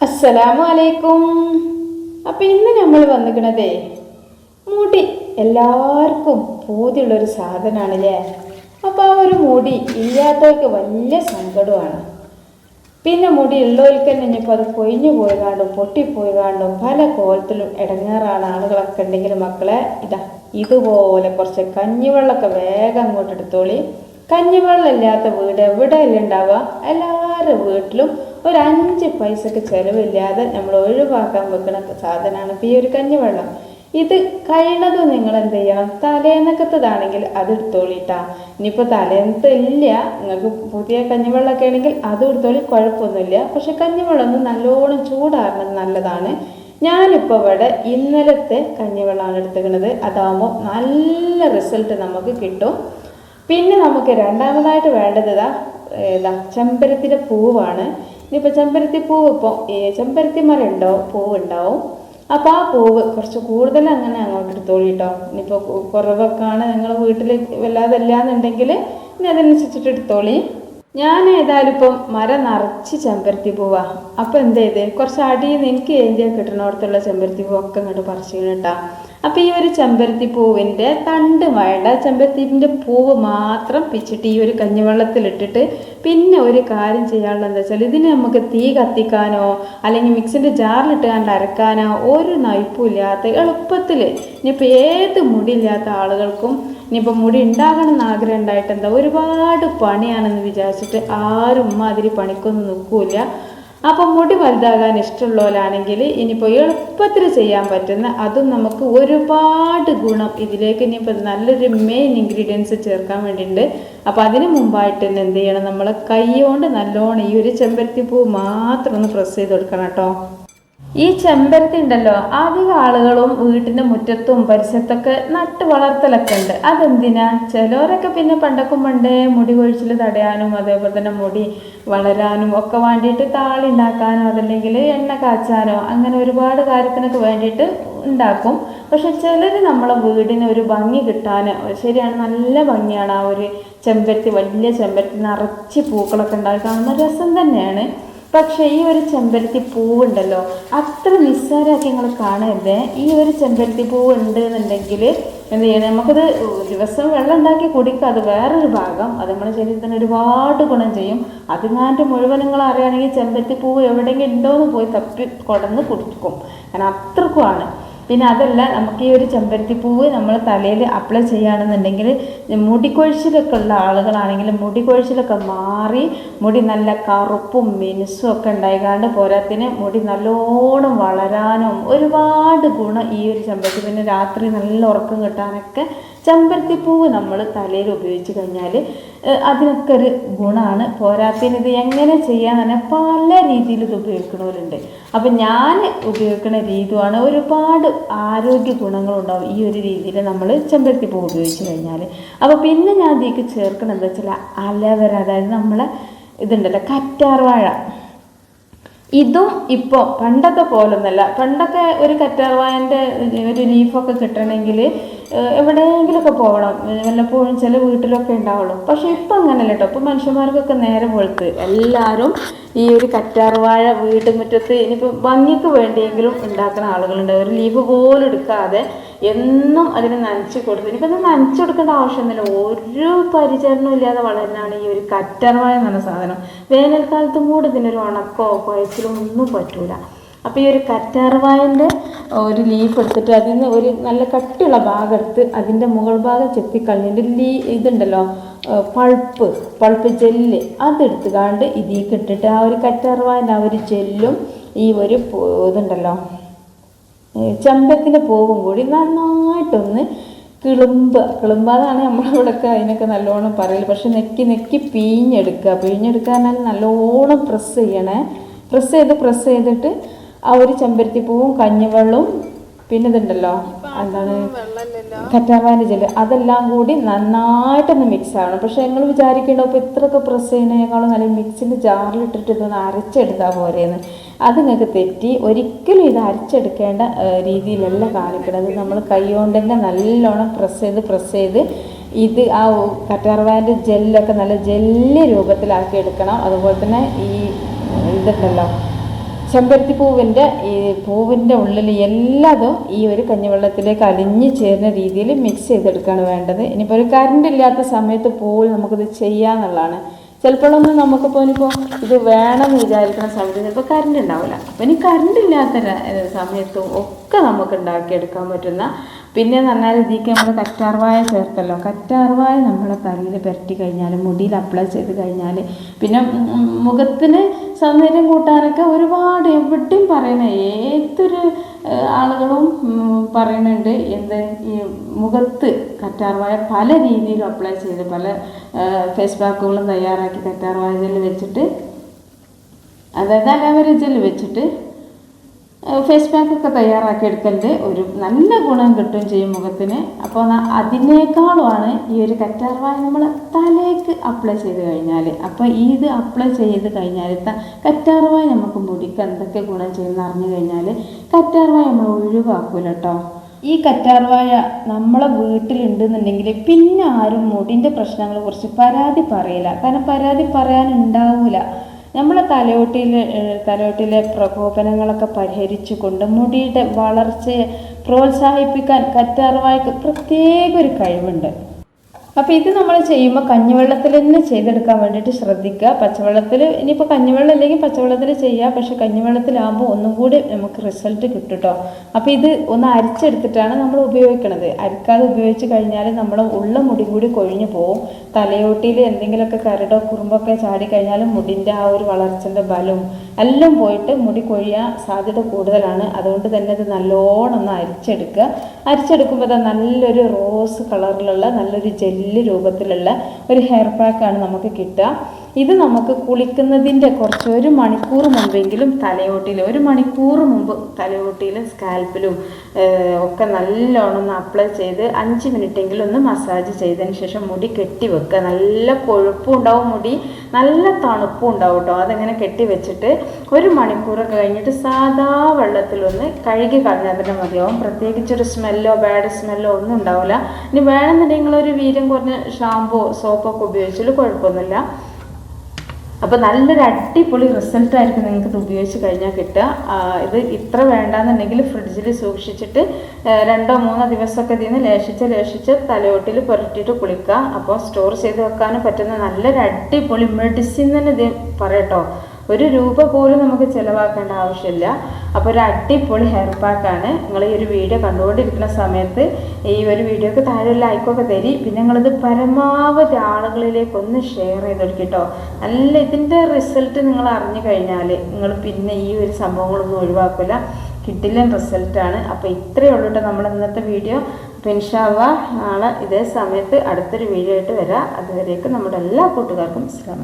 അസ്സലാമു അലൈക്കും അപ്പം ഇന്ന് നമ്മൾ വന്നിക്കണതേ മുടി. എല്ലാവർക്കും പൂതിയുള്ളൊരു സാധനമാണല്ലേ അപ്പോൾ ആ ഒരു മുടി ഇല്ലാത്തവർക്ക് വലിയ സങ്കടമാണ്. പിന്നെ മുടി ഉള്ളവർക്ക് തന്നെ ഇനിയിപ്പോൾ അത് കൊഴിഞ്ഞു പോയി കാണും പൊട്ടിപ്പോയി കാണും പല കോലത്തിലും ഇടങ്ങാറാണ് ആളുകളൊക്കെ ഉണ്ടെങ്കിൽ മക്കളെ ഇതാ ഇതുപോലെ കുറച്ച് കഞ്ഞിവെള്ളമൊക്കെ വേഗം അങ്ങോട്ട് എടുത്തോളി. കഞ്ഞിവെള്ളം ഇല്ലാത്ത വീട് എവിടെയല്ല ഉണ്ടാവുക? എല്ലാവരുടെ വീട്ടിലും ഒരു അഞ്ച് പൈസക്ക് ചിലവില്ലാതെ നമ്മൾ ഒഴിവാക്കാൻ വെക്കുന്ന സാധനമാണ് ഈ ഒരു കഞ്ഞിവെള്ളം. ഇത് കഴിയണതും നിങ്ങൾ എന്ത് ചെയ്യണം? തലേന്നക്കത്തതാണെങ്കിൽ അത് എടുത്തോളിട്ടാ. ഇനിയിപ്പോൾ തലേന്നത്തെ ഇല്ല. നിങ്ങൾക്ക് പുതിയ കഞ്ഞിവെള്ളമൊക്കെ ആണെങ്കിൽ അത് എടുത്തോളി. കുഴപ്പമൊന്നുമില്ല. പക്ഷെ കഞ്ഞിവെള്ളം ഒന്ന് നല്ലോണം ചൂടാറുന്നത് നല്ലതാണ്. ഞാനിപ്പോൾ ഇവിടെ ഇന്നലത്തെ കഞ്ഞിവെള്ളമാണ് എടുത്തുക്കുന്നത് അതാകുമ്പോൾ നല്ല റിസൾട്ട് നമുക്ക് കിട്ടും. പിന്നെ നമുക്ക് രണ്ടാമതായിട്ട് വേണ്ടത് ഇതാ ചെമ്പരത്തിന്റെ പൂവാണ്. ഇനിയിപ്പോൾ ചെമ്പരത്തി പൂവ് ഇപ്പോൾ ചെമ്പരത്തി മരം ഉണ്ടോ പൂവ് ഉണ്ടാവും അപ്പോൾ ആ പൂവ് കുറച്ച് കൂടുതൽ അങ്ങനെ അങ്ങോട്ട് എടുത്തോളി കേട്ടോ ഇനിയിപ്പോൾ കുറവൊക്കെയാണ് നിങ്ങൾ വീട്ടിൽ വല്ലാതെ ഇല്ലാന്നുണ്ടെങ്കിൽ ഇനി അതനുസരിച്ചിട്ട് എടുത്തോളി. ഞാൻ ഏതായാലും ഇപ്പം മരം നിറച്ച് ചെമ്പരത്തി പൂവാ. അപ്പം എന്ത് ചെയ്ത്? കുറച്ച് അടിയിൽ നിന്ന് എനിക്ക് ഏന്ത്യ കിട്ടണോടത്തുള്ള ചെമ്പരത്തി പൂവൊക്കെ ഇങ്ങോട്ട് പറിച്ചു കേട്ടാ അപ്പം ഈ ഒരു ചെമ്പരത്തി പൂവിന്റെ തണ്ട് വേണ്ട ചെമ്പരത്തിന്റെ പൂവ് മാത്രം പിച്ചിട്ട് ഈ ഒരു കഞ്ഞിവെള്ളത്തിലിട്ടിട്ട് പിന്നെ ഒരു കാര്യം ചെയ്യാനുള്ളത് എന്താ വെച്ചാൽ ഇതിന് നമുക്ക് തീ കത്തിക്കാനോ അല്ലെങ്കിൽ മിക്സിന്റെ ജാറിലിട്ട് കണ്ട് അരക്കാനോ ഒരു നയിപ്പും ഇല്ലാത്ത എളുപ്പത്തിൽ ഇനിയിപ്പോൾ ഏത് മുടിയില്ലാത്ത ആളുകൾക്കും ഇനിയിപ്പോൾ മുടി ഉണ്ടാകണം എന്ന് ആഗ്രഹം ഉണ്ടായിട്ട് എന്താ ഒരുപാട് പണിയാണെന്ന് വിചാരിച്ചിട്ട് ആരും മാതിരി പണിക്കൊന്നും നിൽക്കൂല അപ്പോൾ മുടി വലുതാകാൻ ഇഷ്ടമുള്ളവരാണെങ്കിൽ ഇനിയിപ്പോൾ എളുപ്പത്തിൽ ചെയ്യാൻ പറ്റുന്ന അതും നമുക്ക് ഒരുപാട് ഗുണം ഇതിലേക്ക് ഇനിയിപ്പോൾ നല്ലൊരു മെയിൻ ഇൻഗ്രീഡിയൻസ് ചേർക്കാൻ വേണ്ടിയിട്ടുണ്ട്. അപ്പോൾ അതിന് മുമ്പായിട്ട് തന്നെ എന്ത് ചെയ്യണം നമ്മൾ കൈ കൊണ്ട് നല്ലോണം ഈ ഒരു ചെമ്പരത്തി പൂ മാത്രം ഒന്ന് പ്രസ് ചെയ്ത് കൊടുക്കണം കേട്ടോ. ഈ ചെമ്പരത്തി ഉണ്ടല്ലോ അധിക ആളുകളും വീട്ടിന്റെ മുറ്റത്തും പരിസരത്തൊക്കെ നട്ടു വളർത്തലൊക്കെ ഉണ്ട്. അതെന്തിനാ? ചിലവരൊക്കെ പിന്നെ പണ്ടൊക്കെ പണ്ടേ മുടി കൊഴിച്ചിൽ തടയാനും അതേപോലെ തന്നെ മുടി വളരാനും ഒക്കെ വേണ്ടിയിട്ട് താളി ഉണ്ടാക്കാനോ അതല്ലെങ്കിൽ എണ്ണ കാച്ചാനോ അങ്ങനെ ഒരുപാട് കാര്യത്തിനൊക്കെ വേണ്ടിയിട്ട് ഉണ്ടാക്കും. പക്ഷെ ചിലർ നമ്മളെ വീടിന് ഒരു ഭംഗി കിട്ടാൻ ശരിയാണ് നല്ല ഭംഗിയാണ് ആ ഒരു ചെമ്പരത്തി വലിയ ചെമ്പരത്തി നിറച്ച് പൂക്കളൊക്കെ ഉണ്ടായി കാണുന്ന രസം തന്നെയാണ്. പക്ഷേ ഈ ഒരു ചെമ്പരത്തി പൂവുണ്ടല്ലോ അത്ര നിസ്സാരമാക്കി നിങ്ങൾ കാണരുത്. ഈ ഒരു ചെമ്പരത്തി പൂവ് ഉണ്ട് എന്നുണ്ടെങ്കിൽ എന്ത് ചെയ്യണം? നമുക്കത് ദിവസം വെള്ളം ഉണ്ടാക്കി കുടിക്കുക അത് വേറൊരു ഭാഗം. അത് നമ്മുടെ ശരീരത്തിന് ഒരുപാട് ഗുണം ചെയ്യും. അതിങ്ങാണ്ട് മുഴുവൻ നിങ്ങൾ അറിയുകയാണെങ്കിൽ ചെമ്പരത്തി പൂവ് എവിടെയെങ്കിലും ഉണ്ടോ എന്ന് പോയി തപ്പി കുടന്ന് കുടിക്കും. കാരണം അത്രക്കുമാണ്. പിന്നെ അതല്ല നമുക്ക് ഈ ഒരു ചെമ്പരത്തിപ്പൂവ് നമ്മൾ തലയിൽ അപ്ലൈ ചെയ്യുകയാണെന്നുണ്ടെങ്കിൽ മുടികൊഴിച്ചിലൊക്കെ ഉള്ള ആളുകളാണെങ്കിൽ മുടികൊഴിച്ചിലൊക്കെ മാറി മുടി നല്ല കറുപ്പും മിനുസും ഒക്കെ ഉണ്ടായിക്കാണ്ട് പോരാത്തിന് മുടി നല്ലോണം വളരാനും ഒരുപാട് ഗുണം ഈ ഒരു ചെമ്പരത്തി പിന്നെ രാത്രി നല്ല ഉറക്കം കിട്ടാനൊക്കെ ചെമ്പരത്തിപ്പൂവ് നമ്മൾ തലയിൽ ഉപയോഗിച്ച് കഴിഞ്ഞാൽ അതിനൊക്കെ ഒരു ഗുണമാണ് പോരാത്തിന് ഇത് എങ്ങനെ ചെയ്യാൻ തന്നെ പല രീതിയിൽ ഇത് ഉപയോഗിക്കണവരുണ്ട്. അപ്പം ഞാൻ ഉപയോഗിക്കുന്ന രീതിയാണ് ഒരുപാട് ആരോഗ്യ ഗുണങ്ങളുണ്ടാവും ഈ ഒരു രീതിയിൽ നമ്മൾ ചെമ്പരത്തിപ്പൂ ഉപയോഗിച്ച് കഴിഞ്ഞാൽ അപ്പോൾ പിന്നെ ഞാൻ ഇതിലേക്ക് ചേർക്കണം എന്താ വെച്ചാൽ അലവര അതായത് നമ്മളെ ഇതുണ്ടല്ലോ കറ്റാർവാഴ. ഇതും ഇപ്പോൾ പണ്ടത്തെ പോലൊന്നല്ല പണ്ടൊക്കെ ഒരു കറ്റാർവായന്റെ ഒരു ലീഫൊക്കെ കിട്ടണമെങ്കിൽ എവിടെയെങ്കിലുമൊക്കെ പോകണം. വല്ലപ്പോഴും ചില വീട്ടിലൊക്കെ ഉണ്ടാവുള്ളൂ. പക്ഷെ ഇപ്പം അങ്ങനെ കേട്ടോ ഇപ്പം മനുഷ്യന്മാർക്കൊക്കെ നേരെ പോലത്ത് എല്ലാവരും ഈ ഒരു കറ്റാർവാഴ വീട്ടുമുറ്റത്ത് ഇനിയിപ്പോൾ ഭംഗിക്ക് വേണ്ടിയെങ്കിലും ഉണ്ടാക്കുന്ന ആളുകളുണ്ട്. ഒരു ലീവ് പോലും എടുക്കാതെ എന്നും അതിനെ നനച്ച് കൊടുത്ത് ഇനിയിപ്പോൾ അത് നനച്ചു കൊടുക്കേണ്ട ആവശ്യമൊന്നുമില്ല. ഒരു പരിചരണവും ഇല്ലാതെ വളരുന്നതാണ് ഈ ഒരു കറ്റാർവാഴ എന്ന് സാധനം. വേനൽക്കാലത്തും കൂടെ ഇതിനൊരു ഉണക്കോ കുഴച്ചിലോ ഒന്നും പറ്റൂല. അപ്പോൾ ഈ ഒരു കറ്റാർവായന്റെ ഒരു ലീഫ് എടുത്തിട്ട് അതിൽ നിന്ന് ഒരു നല്ല കട്ടിയുള്ള ഭാഗം എടുത്ത് അതിന്റെ മുകൾ ഭാഗം ചെത്തിക്കളഞ്ഞിട്ട് ലീ ഇതുണ്ടല്ലോ പൾപ്പ് പൾപ്പ് ജെല്ല് അതെടുത്ത് കാണ്ട് ഇതിലേക്ക് ഇട്ടിട്ട് ആ ഒരു കറ്റാർവായന്റെ ആ ഒരു ജെല്ലും ഈ ഒരു ഇതുണ്ടല്ലോ ചെമ്പത്തിന്റെ പൂവും കൂടി നന്നായിട്ടൊന്ന് കിളുമ്പ് കിളുമ്പാതാണ് നമ്മളിവിടെയൊക്കെ അതിനൊക്കെ നല്ലോണം പറയൽ. പക്ഷെ നെക്കി നെക്കി പിഴിഞ്ഞെടുക്കുക എന്നാൽ നല്ലോണം പ്രസ് ചെയ്യണേ. പ്രസ് ചെയ്ത് പ്രസ് ചെയ്തിട്ട് ആ ഒരു ചെമ്പരത്തിപ്പൂവും കഞ്ഞിവെള്ളവും പിന്നെ ഇതുണ്ടല്ലോ എന്താണ്? കറ്റാവാന്റെ ജെല്ല് അതെല്ലാം കൂടി നന്നായിട്ടൊന്ന് മിക്സ് ആവണം പക്ഷെ ഞങ്ങൾ വിചാരിക്കേണ്ട ഇപ്പോൾ ഇത്രയൊക്കെ പ്രസ് ചെയ്യുന്നതിനേക്കാളും നല്ല മിക്സിന്റെ ജാറിലിട്ടിട്ട് ഇതൊന്ന് അരച്ചെടുത്താൽ പോരെയെന്ന് അത് നിങ്ങൾക്ക് തെറ്റി ഒരിക്കലും ഇത് അരച്ചെടുക്കേണ്ട രീതിയിലല്ല കാണിക്കണത്. നമ്മൾ കൈകൊണ്ട് തന്നെ നല്ലോണം പ്രസ് ചെയ്ത് പ്രസ് ചെയ്ത് ഇത് ആ കറ്റാർവാന്റെ ജെല്ലൊക്കെ നല്ല ജെല്ല് രൂപത്തിലാക്കി എടുക്കണം. അതുപോലെ തന്നെ ഈ ഇതുണ്ടല്ലോ ചെമ്പരത്തി പൂവിന്റെ ഈ പൂവിന്റെ ഉള്ളിൽ എല്ലാതും ഈ ഒരു കഞ്ഞിവെള്ളത്തിലേക്ക് അലിഞ്ഞു ചേരുന്ന രീതിയിൽ മിക്സ് ചെയ്തെടുക്കുകയാണ് വേണ്ടത്. ഇനിയിപ്പോൾ ഒരു കറണ്ട് ഇല്ലാത്ത സമയത്ത് പൂവിൽ നമുക്കിത് ചെയ്യാന്നുള്ളതാണ്. ചിലപ്പോഴൊന്നും നമുക്കിപ്പോൾ ഇനിയിപ്പോൾ ഇത് വേണമെന്ന് വിചാരിക്കുന്ന സമയത്ത് ചിലപ്പോൾ കറണ്ട് ഉണ്ടാവില്ല അപ്പം ഇനി കറണ്ട് ഇല്ലാത്ത സമയത്തും ഒക്കെ നമുക്ക് ഉണ്ടാക്കിയെടുക്കാൻ പറ്റുന്ന പിന്നെ എന്ന് പറഞ്ഞാൽ നമ്മൾ കറ്റാർവായ ചേർത്തല്ലോ. കറ്റാർവായ നമ്മളെ തലയിൽ പുരട്ടി കഴിഞ്ഞാൽ മുടിയിൽ അപ്ലൈ ചെയ്ത് കഴിഞ്ഞാൽ പിന്നെ മുഖത്തിന് സൗന്ദര്യം കൂട്ടാനൊക്കെ ഒരുപാട് എവിടെയും പറയണ ഏതൊരു ആളുകളും പറയുന്നുണ്ട് എന്ത് ഈ മുഖത്ത് കറ്റാർവായ പല രീതിയിലും അപ്ലൈ ചെയ്ത് പല ഫേസ് പാക്കുകളും തയ്യാറാക്കി കറ്റാർവായ ജെല്ല് വെച്ചിട്ട് അതായത് അലോവേര ജെല്ല് വെച്ചിട്ട് ഫേസ് പാക്കൊക്കെ തയ്യാറാക്കി എടുക്കലിന്റെ ഒരു നല്ല ഗുണം കിട്ടും ചെയ്യും മുഖത്തിന്. അപ്പോൾ അതിനേക്കാളുമാണ് ഈ ഒരു കറ്റാർവാഴ നമ്മൾ തലേക്ക് അപ്ലൈ ചെയ്ത് കഴിഞ്ഞാൽ അപ്പോൾ ഇത് അപ്ലൈ ചെയ്ത് കഴിഞ്ഞാൽ കറ്റാർവാഴ നമുക്ക് മുടിക്ക് എന്തൊക്കെ ഗുണം ചെയ്യുന്ന അറിഞ്ഞു കഴിഞ്ഞാൽ കറ്റാർവായ നമ്മൾ ഒഴിവാക്കൂല കേട്ടോ ഈ കറ്റാർവായ നമ്മളെ വീട്ടിലുണ്ടെന്നുണ്ടെങ്കിൽ പിന്നെ ആരും മുടിന്റെ പ്രശ്നങ്ങളെ കുറിച്ച് പരാതി പറയില്ല. കാരണം പരാതി പറയാനുണ്ടാവില്ല നമ്മളെ തലയോട്ടിയിലെ ഏഹ് തലയോട്ടിലെ പ്രകോപനങ്ങളൊക്കെ പരിഹരിച്ചുകൊണ്ട് മുടിയുടെ വളർച്ചയെ പ്രോത്സാഹിപ്പിക്കാൻ കറ്റാർവായ്ക്ക് പ്രത്യേക ഒരു കഴിവുണ്ട്. അപ്പോൾ ഇത് നമ്മൾ ചെയ്യുമ്പോൾ കഞ്ഞിവെള്ളത്തിൽ തന്നെ ചെയ്തെടുക്കാൻ വേണ്ടിയിട്ട് ശ്രദ്ധിക്കുക. പച്ചവെള്ളത്തിൽ ഇനിയിപ്പോൾ കഞ്ഞിവെള്ളം അല്ലെങ്കിൽ പച്ചവെള്ളത്തിൽ ചെയ്യുക. പക്ഷേ കഞ്ഞിവെള്ളത്തിലാകുമ്പോൾ ഒന്നും കൂടി നമുക്ക് റിസൾട്ട് കിട്ടും കേട്ടോ അപ്പോൾ ഇത് ഒന്ന് അരിച്ചെടുത്തിട്ടാണ് നമ്മൾ ഉപയോഗിക്കണത്. അരിക്കാതെ ഉപയോഗിച്ച് കഴിഞ്ഞാൽ നമ്മൾ ഉള്ള മുടി കൂടി കൊഴിഞ്ഞു പോവും. തലയോട്ടിയിൽ എന്തെങ്കിലുമൊക്കെ കരടോ കുറുമ്പൊക്കെ ചാടി കഴിഞ്ഞാൽ മുടിന്റെ ആ ഒരു വളർച്ചന്റെ ബലവും എല്ലാം പോയിട്ട് മുടി കൊഴിയാൻ സാധ്യത കൂടുതലാണ്. അതുകൊണ്ട് തന്നെ ഇത് നല്ലോണം ഒന്ന് അരിച്ചെടുക്കുക. അരിച്ചെടുക്കുമ്പോൾ അത് നല്ലൊരു റോസ് കളറിലുള്ള നല്ലൊരു ജെല്ല് രൂപത്തിലുള്ള ഒരു ഹെയർ പാക്കാണ് നമുക്ക് കിട്ടുക. ഇത് നമുക്ക് കുളിക്കുന്നതിന്റെ കുറച്ച് ഒരു മണിക്കൂർ മുമ്പെങ്കിലും തലയോട്ടിയിൽ ഒരു മണിക്കൂർ മുമ്പ് തലയോട്ടിയിലും സ്കാൽപ്പിലും ഒക്കെ നല്ലോണം ഒന്ന് അപ്ലൈ ചെയ്ത് അഞ്ച് മിനിറ്റെങ്കിലും ഒന്ന് മസാജ് ചെയ്തതിന് ശേഷം മുടി കെട്ടി വെക്കുക. നല്ല കൊഴുപ്പും ഉണ്ടാവും മുടി നല്ല തണുപ്പും ഉണ്ടാവും കേട്ടോ. അതങ്ങനെ കെട്ടി വെച്ചിട്ട് ഒരു മണിക്കൂർ കഴിഞ്ഞിട്ട് സാധാ വെള്ളത്തിലൊന്ന് കഴുകി കളഞ്ഞാൽ തന്നെ മതിയാവും. പ്രത്യേകിച്ചൊരു സ്മെല്ലോ ബാഡ് സ്മെല്ലോ ഒന്നും ഉണ്ടാവില്ല. ഇനി വേണമെന്നുണ്ടെങ്കിൽ ഒരു വീര്യം കുറഞ്ഞ ഷാമ്പോ സോപ്പൊക്കെ ഉപയോഗിച്ചാൽ കുഴപ്പമൊന്നുമില്ല. അപ്പോൾ നല്ലൊരു അടിപൊളി റിസൾട്ട് ആയിരിക്കും നിങ്ങൾക്ക് ഇത് ഉപയോഗിച്ച് കഴിഞ്ഞാൽ കിട്ടുക. ഇത് ഇത്ര വേണ്ടാന്നുണ്ടെങ്കിൽ ഫ്രിഡ്ജിൽ സൂക്ഷിച്ചിട്ട് രണ്ടോ മൂന്നോ ദിവസമൊക്കെ ഇതിൽ നിന്ന് ലേശിച്ച് ലേശിച്ച് തലയോട്ടിൽ പുരട്ടിയിട്ട് കുളിക്കുക. അപ്പോൾ സ്റ്റോർ ചെയ്ത് വെക്കാനും പറ്റുന്ന നല്ലൊരു അടിപൊളി മെഡിസിൻ തന്നെ ഇത് പറയട്ടോ. ഒരു രൂപ പോലും നമുക്ക് ചിലവാക്കേണ്ട ആവശ്യമില്ല. അപ്പോൾ ഒരു അടിപൊളി ഹെയർ പാക്കാണ് നിങ്ങൾ ഈ ഒരു വീഡിയോ കണ്ടുകൊണ്ടിരിക്കുന്ന സമയത്ത് ഈ ഒരു വീഡിയോക്ക് താഴെ ഒരു ലൈക്കൊക്കെ തരി. പിന്നെ നിങ്ങളിത് പരമാവധി ആളുകളിലേക്ക് ഒന്ന് ഷെയർ ചെയ്ത് കൊടുക്കട്ടോ നല്ല ഇതിന്റെ റിസൾട്ട് നിങ്ങൾ അറിഞ്ഞു കഴിഞ്ഞാൽ നിങ്ങൾ പിന്നെ ഈ ഒരു സംഭവങ്ങളൊന്നും ഒഴിവാക്കില്ല കിട്ടില്ല റിസൾട്ടാണ് അപ്പോൾ ഇത്രയേ ഉള്ളൂ കേട്ടോ നമ്മൾ ഇന്നത്തെ വീഡിയോ അപ്പോൾ ഇൻഷാല്ല നാളെ ഇതേ സമയത്ത് അടുത്തൊരു വീഡിയോ ആയിട്ട് വരാം. അതുവരേക്കും നമ്മുടെ എല്ലാ കൂട്ടുകാർക്കും അസ്സാം